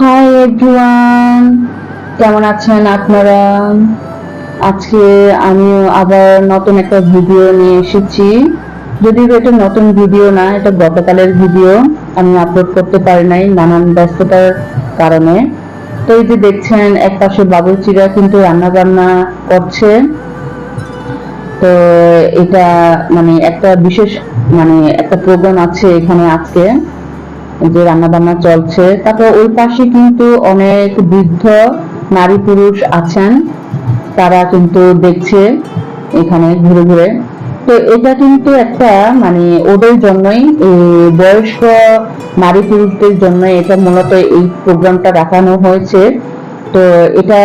Hi everyone কেমন আছেন আপনারা? আজকে আমি আবার নতুন একটা ভিডিও নিয়ে এসেছি। যদিও এটা নতুন ভিডিও না, এটা গতকালের ভিডিও আমি আপলোড করতে পারি নাই নানান ব্যস্ততার কারণে। তো এই যে দেখছেন এক পাশে বাবুচিরা কিন্তু রান্না বান্না করছে। তো এটা মানে একটা বিশেষ মানে একটা প্রোগ্রাম আছে এখানে আজকে। যে রান্না বান্না চলছে, তারপর ওই পাশে কিন্তু অনেক বৃদ্ধ নারী পুরুষ আছেন, তারা কিন্তু দেখছে এখানে ঘুরে ঘুরে। তো এটা কিন্তু একটা মানে ওদের জন্যই বয়স্ক নারী পুরুষদের জন্য এটা মূলত এই প্রোগ্রামটা রাখানো হয়েছে। তো এটা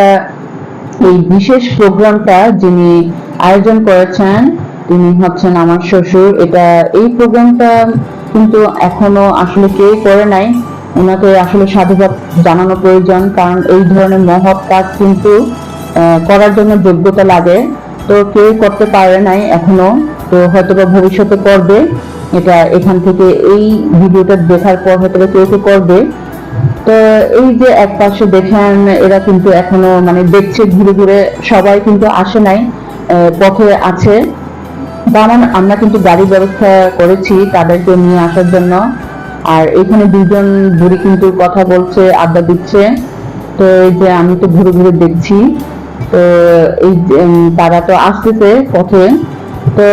এই বিশেষ প্রোগ্রামটা যিনি আয়োজন করেছেন, তিনি হচ্ছেন আমার শ্বশুর। এটা এই প্রোগ্রামটা কিন্তু এখনও আসলে কেউ করে নাই। ওনাকে আসলে সাধুবাদ জানানো প্রয়োজন, কারণ এই ধরনের মহৎ কাজ কিন্তু করার জন্য যোগ্যতা লাগে। তো কেউ করতে পারে নাই এখনও। তো হয়তো বা ভবিষ্যতে করবে। এটা এখান থেকে এই ভিডিওটা দেখার পর হয়তো কেউ কেউ করবে। তো এই যে এক পাশে দেখেন, এরা কিন্তু এখনও মানে দেখছে ঘুরে ঘুরে সবাই কিন্তু আসে নাই পথে আছে। যেমন আমরা কিন্তু গাড়ি ব্যবস্থা করেছি তাদেরকে নিয়ে আসার জন্য। আর এখানে দুজন বুড়ি কিন্তু কথা বলছে, আড্ডা দিচ্ছে। তো এই যে আমি তো ঘুরে ঘুরে দেখছি, তো এই তারা তো আসতেছে পথে। তো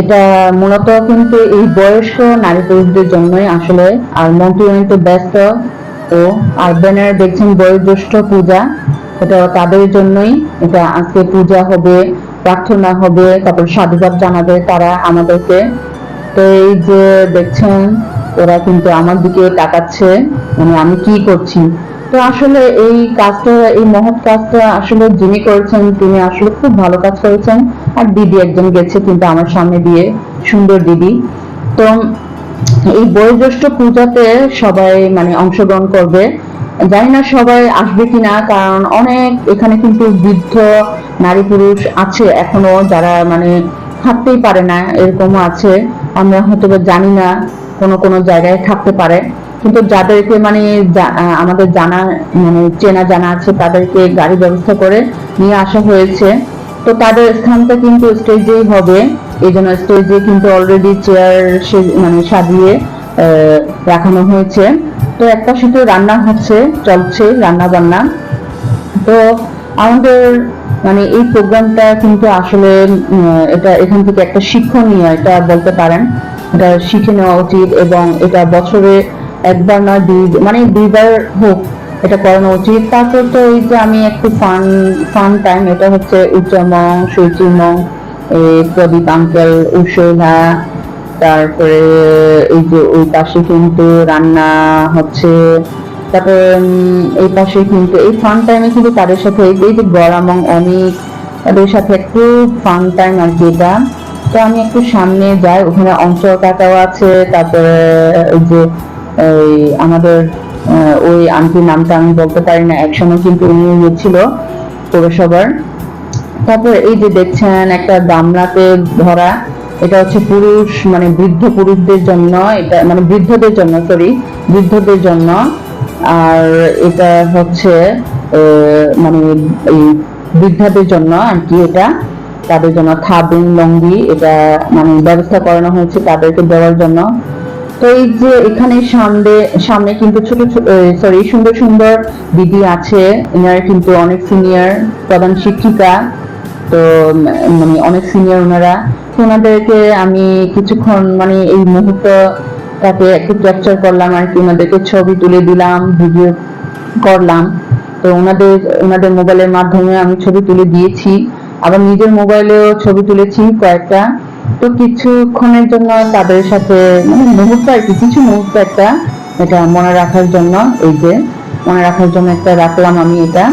এটা মূলত কিন্তু এই বয়স্ক নারী পুরুষদের জন্যই আসলে। আর মন্ত্রী তো ব্যস্ত। ও আর ব্যানার দেখছেন বয়োজ্যেষ্ঠ পূজা। এটা তাদের জন্যই। এটা আজকে পূজা হবে। প্রার্থনা হবে, তারপর সাধুবাদ জানাবে তারা আমাদেরকে। তো এই যে দেখছেন, ওরা কিন্তু আমার দিকে তাকাচ্ছে মানে আমি কি করছি? তো আসলে এই কাজটা, এই মহৎ কাজটা আসলে যিনি করেছেন, তিনি আসলে খুব ভালো কাজ করেছেন। আর দিদি একজন গেছে কিন্তু আমার সামনে দিয়ে, সুন্দর দিদি। তো এই বয়োজ্যেষ্ঠ পূজাতে সবাই মানে অংশগ্রহণ করবে। জানি না সবাই আসবে কিনা, কারণ অনেক এখানে কিন্তু বৃদ্ধ নারী পুরুষ আছে এখনও, যারা মানে থাকতেই পারে না, এরকমও আছে। আমরা হয়তো জানি না কোনো কোনো জায়গায় থাকতে পারে। কিন্তু যাদেরকে মানে আমাদের জানা মানে চেনা জানা আছে, তাদেরকে গাড়ি ব্যবস্থা করে নিয়ে আসা হয়েছে। তো তাদের স্থানটা কিন্তু স্টেজেই হবে। এই জন্য স্টেজে কিন্তু অলরেডি চেয়ার মানে সাজিয়ে রাখানো হয়েছে। তো একটা শুধু রান্না হচ্ছে, চলছে রান্না বান্না তো আমাদের মানে এই প্রোগ্রামটা কিন্তু আসলে এটা এখান থেকে একটা শিক্ষণীয় এটা বলতে পারেন। এটা শিখে নেওয়া উচিত এবং এটা বছরে একবার না দুই মানে দুইবার হোক এটা করানো উচিত। তারপর তো এই যে আমি একটু ফান ফান টাইম এটা হচ্ছে উচ্চমং সুচিমং প্রদীপ, আঙ্কেল উষা তারপরে এই যে ওই পাশে কিন্তু রান্না হচ্ছে, তারপরে এই পাশে কিন্তু এই ফান টাইমে কিন্তু তাদের সাথে এই যে গরামং অনেক তাদের সাথে একটু ফান টাইম আর কি এটা। তো আমি একটু সামনে যাই, ওখানে অংশ কাটাও আছে, তারপরে ওই যে, এই আমাদের ওই আন্টির নামটা আমি বলতে পারি না, একসময় কিন্তু উনি গেছিল পৌরসভার। তারপরে এই যে দেখছেন একটা গামলাতে ধরা এটা হচ্ছে পুরুষ মানে বৃদ্ধ পুরুষদের জন্য, এটা মানে বৃদ্ধদের জন্য সরি বৃদ্ধদের জন্য। আর এটা হচ্ছে মানে এই বৃদ্ধাদের জন্য আর কি এটা। তাদের জন্য থাবিং লঙ্গি এটা মানে ব্যবস্থা করানো হয়েছে তাদেরকে দেওয়ার জন্য। তো এই যে এখানে সামনে সামনে কিন্তু ছোট ছোট সরি সুন্দর সুন্দর দিদি আছে। এনারা কিন্তু অনেক সিনিয়র প্রধান শিক্ষিকা। তো মানে অনেক সিনিয়র ওনারা ওনাদেরকে আমি কিছুক্ষণ মানে এই মুহূর্তটাকে একটু ক্যাপচার করলাম আর কি, ওনাদেরকে ছবি তুলে দিলাম ভিডিও করলাম। তো ওনাদের ওনাদের মোবাইলের মাধ্যমে আমি ছবি তুলে দিয়েছি। আবার নিজের মোবাইলেও ছবি তুলেছি কয়েকটা। তো কিছুক্ষণের জন্য তাদের সাথে মানে মুহূর্ত আর কি, কিছু মুহূর্ত একটা, এটা মনে রাখার জন্য, এই যে মনে রাখার জন্য একটা রাখলাম আমি এটা।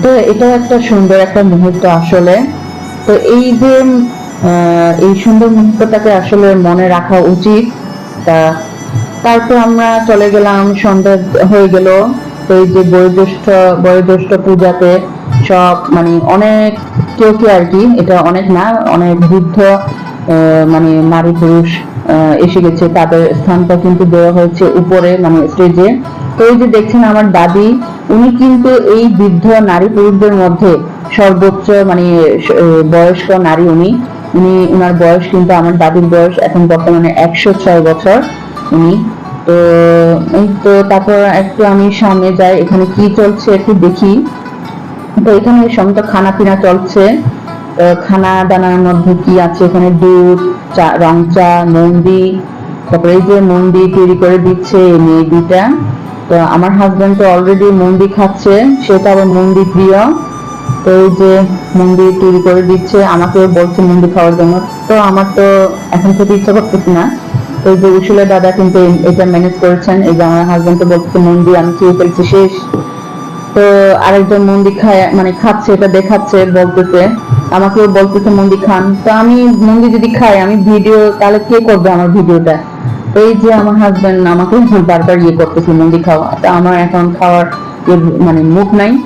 তো এটাও একটা সুন্দর একটা মুহূর্ত আসলে। তো এই যে এই সুন্দর মুহূর্তটাকে আসলে মনে রাখা উচিত। তা তারপর আমরা চলে গেলাম, সন্ধ্যা হয়ে গেল। তো এই যে বয়োজ্যেষ্ঠ বয়োজ্যেষ্ঠ পূজাতে সব মানে অনেক কেউ কেউ আর কি, এটা অনেক না, অনেক বৃদ্ধ মানে নারী পুরুষ এসে গেছে। তাদের স্থানটা কিন্তু দেওয়া হয়েছে উপরে মানে স্টেজে। তো এই যে দেখছেন আমার দাদি উনি কিন্তু এই বৃদ্ধ নারী পুরুষদের মধ্যে সর্বোচ্চ মানে বয়স্ক নারী উনি। উনি, উনার বয়স কিন্তু, আমার দাদির বয়স এখন বর্তমানে একশো ছয় বছর উনি। তো, এই তো, তারপর একটু আমি সামনে যাই, এখানে কি চলছে একটু দেখি। তো এখানে সমস্ত খানা পিনা চলছে। খানা দানার মধ্যে কি আছে? এখানে দুধ, চা, রং চা, মন্দি। তারপরে এই যে মন্দি তৈরি করে দিচ্ছে এই মেয়ে দুইটা। তো আমার হাজবেন্ড তো অলরেডি মন্দি খাচ্ছে সেটা আবার মন্দি প্রিয়। তো এই যে মন্দি তৈরি করে দিচ্ছে, আমাকেও বলছে মন্দি খাওয়ার জন্য। তো আমার তো এখন খেতে ইচ্ছা করতেছি না। তো যে উসুলের দাদা কিন্তু এটা ম্যানেজ করেছেন, এই যে আমার হাজবেন্ড তো বলছে মন্দি আমি খেয়ে ফেলছি, শেষ। তো আরেকজন মন্দির খায় মানে খাচ্ছে, এটা দেখাচ্ছে, বলতেছে। আমাকেও বলতেছে মন্দির খান। তো আমি মন্দির যদি খাই, আমি ভিডিও তাহলে কে করবে আমার ভিডিওটা তো এই যে আমার হাজবেন্ড আমাকে বারবার ইয়ে করতেছে মন্দির খাওয়া, তো আমার এখন খাওয়ার মানে মুখ নাই।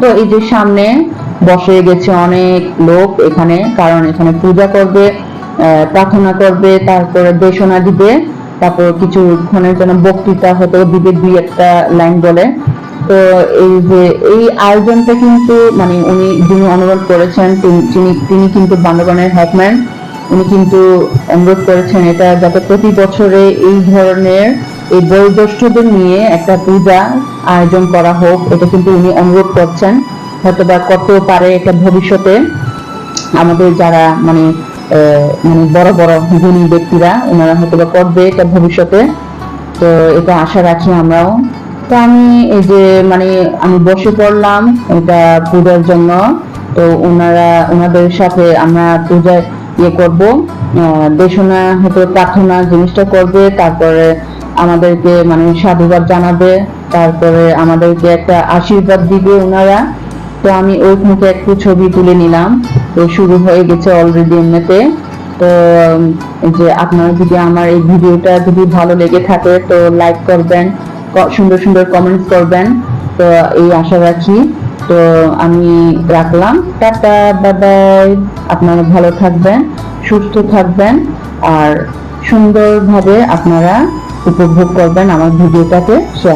তো এই যে সামনে বসে গেছে অনেক লোক এখানে, কারণ এখানে পূজা করবে প্রার্থনা করবে, তারপরে দেশনা দিবে, তারপর কিছুক্ষণের জন্য বক্তৃতা হতো দিবে দুই একটা লাইন বলে। তো এই যে এই আয়োজনটা কিন্তু মানে উনি যিনি অনুরোধ করেছেন, তিনি- তিনি তিনি কিন্তু বান্দরবানের হ্যাকম্যান উনি কিন্তু অনুরোধ করেছেন এটা যাতে প্রতি বছরে এই ধরনের এই বয়োজ্যেষ্ঠদের নিয়ে একটা পূজা আয়োজন করা হোক, এটা কিন্তু উনি অনুরোধ করছেন। হয়তো বা করতেও পারে এটা ভবিষ্যতে। আমাদের যারা মানে মানে বড় বড় গুণী ব্যক্তিরা, ওনারা হয়তো বা করবে এটা ভবিষ্যতে। তো এটা আশা রাখি আমরাও। তো আমি এই যে মানে আমি বসে পড়লাম এটা পূজার জন্য। তো ওনারা, ওনাদের সাথে আমরা পূজায় ইয়ে করব। দেশনা হয়তো প্রার্থনা জিনিসটা করবে, তারপরে আমাদেরকে মানে সাধুবাদ জানাবে, তারপরে আমাদেরকে একটা আশীর্বাদ দিবে ওনারা। তো আমি ওই মুখে একটু ছবি তুলে নিলাম। তো শুরু হয়ে গেছে অলরেডি এমনিতে। তো যে আপনারা যদি আমার এই ভিডিওটা যদি ভালো লেগে থাকে, তো লাইক করবেন সুন্দর সুন্দর কমেন্টস করবেন। তো এই আশা রাখি। তো আমি রাখলাম। টাটা বাবাই আপনারা ভালো থাকবেন, সুস্থ থাকবেন, আর সুন্দরভাবে আপনারা উপভোগ করবেন আমার ভিডিওটাকে। সে